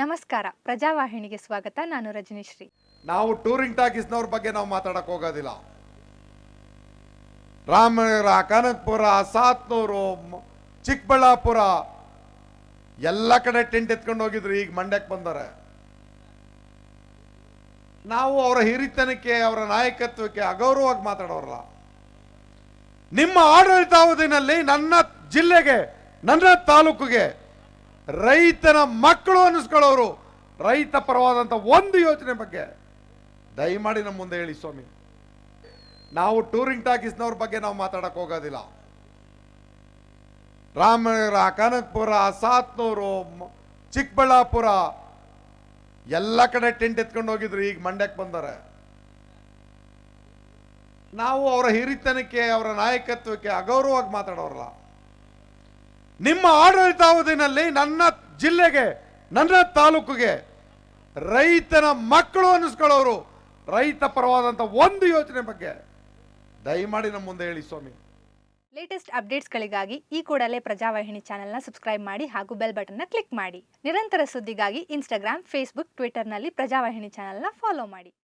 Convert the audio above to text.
ನಮಸ್ಕಾರ. ಪ್ರಜಾವಾಹಿನಿಗೆ ಸ್ವಾಗತ. ನಾನು ರಜನಿಶ್ರೀ. ನಾವು ಟೂರಿಂಗ್ ಟಾಕೀಸ್ನವ್ರ ಬಗ್ಗೆ ನಾವು ಮಾತಾಡಕ್ ಹೋಗೋದಿಲ್ಲ. ರಾಮನಗರ, ಕನಕಪುರ, ಸಾತ್ನೂರು ಚಿಕ್ಕಬಳ್ಳಾಪುರ ಎಲ್ಲ ಕಡೆ ಟೆಂಟ್ ಎತ್ಕೊಂಡು ಹೋಗಿದ್ರು, ಈಗ ಮಂಡ್ಯಕ್ಕೆ ಬಂದರೆ ನಾವು ಅವರ ಹಿರಿತನಕ್ಕೆ, ಅವರ ನಾಯಕತ್ವಕ್ಕೆ ಅಗೌರವವಾಗಿ ಮಾತಾಡೋರಲ್ಲ. ನಿಮ್ಮ ಆಡಳಿತಾವಧಿನಲ್ಲಿ ನನ್ನ ಜಿಲ್ಲೆಗೆ, ನನ್ನ ತಾಲೂಕಿಗೆ ರೈತನ ಮಕ್ಕಳು ಅನ್ನಿಸ್ಕೊಳ್ಳೋರು. ರೈತ ಪರವಾದಂಥ ಒಂದು ಯೋಚನೆ ಬಗ್ಗೆ ದಯಮಾಡಿ ನಮ್ಮ ಮುಂದೆ ಹೇಳಿ ಸ್ವಾಮಿ. ನಾವು ಟೂರಿಂಗ್ ಟಾಕೀಸ್ನವ್ರ ಬಗ್ಗೆ ನಾವು ಮಾತಾಡಕ್ ಹೋಗೋದಿಲ್ಲ. ರಾಮನಗರ, ಕನಕಪುರ, ಸಾತ್ನೂರು ಚಿಕ್ಕಬಳ್ಳಾಪುರ, ಎಲ್ಲ ಕಡೆ ಟೆಂಟ್ ಎತ್ಕೊಂಡು ಹೋಗಿದ್ರು, ಈಗ ಮಂಡ್ಯಕ್ಕೆ ಬಂದರೆ. ನಾವು ಅವರ ಹಿರಿತನಕ್ಕೆ, ಅವರ ನಾಯಕತ್ವಕ್ಕೆ ಅಗೌರವವಾಗಿ ಮಾತಾಡೋರಲ್ಲ. ನಿಮ್ಮ ಆಡಳಿತಾವಧಿನಲ್ಲಿ ನನ್ನ ಜಿಲ್ಲೆಗೆ, ನನ್ನ ತಾಲೂಕಿಗೆ ರೈತನ ಮಕ್ಕಳು ಅನ್ನಿಸ್ಕೊಳ್ಳೋರು, ರೈತ ಪರವಾದಂಥ ಒಂದು ಯೋಜನೆ ಬಗ್ಗೆ ದಯಮಾಡಿ ನಮ್ಮ ಮುಂದೆ ಹೇಳಿ ಸ್ವಾಮಿ. ಲೇಟೆಸ್ಟ್ ಅಪ್ಡೇಟ್ಸ್ಗಳಿಗಾಗಿ ಈ ಕೂಡಲೇ ಪ್ರಜಾವಾಹಿನಿ ಚಾನೆಲ್ನ ಸಬ್ಸ್ಕ್ರೈಬ್ ಮಾಡಿ ಹಾಗೂ ಬೆಲ್ ಬಟನ್ನ ಕ್ಲಿಕ್ ಮಾಡಿ. ನಿರಂತರ ಸುದ್ದಿಗಾಗಿ ಇನ್ಸ್ಟಾಗ್ರಾಮ್ ಫೇಸ್ಬುಕ್ ಟ್ವಿಟರ್ನಲ್ಲಿ ಪ್ರಜಾವಾಹಿನಿ ಚಾನೆಲ್ನ ಫಾಲೋ ಮಾಡಿ.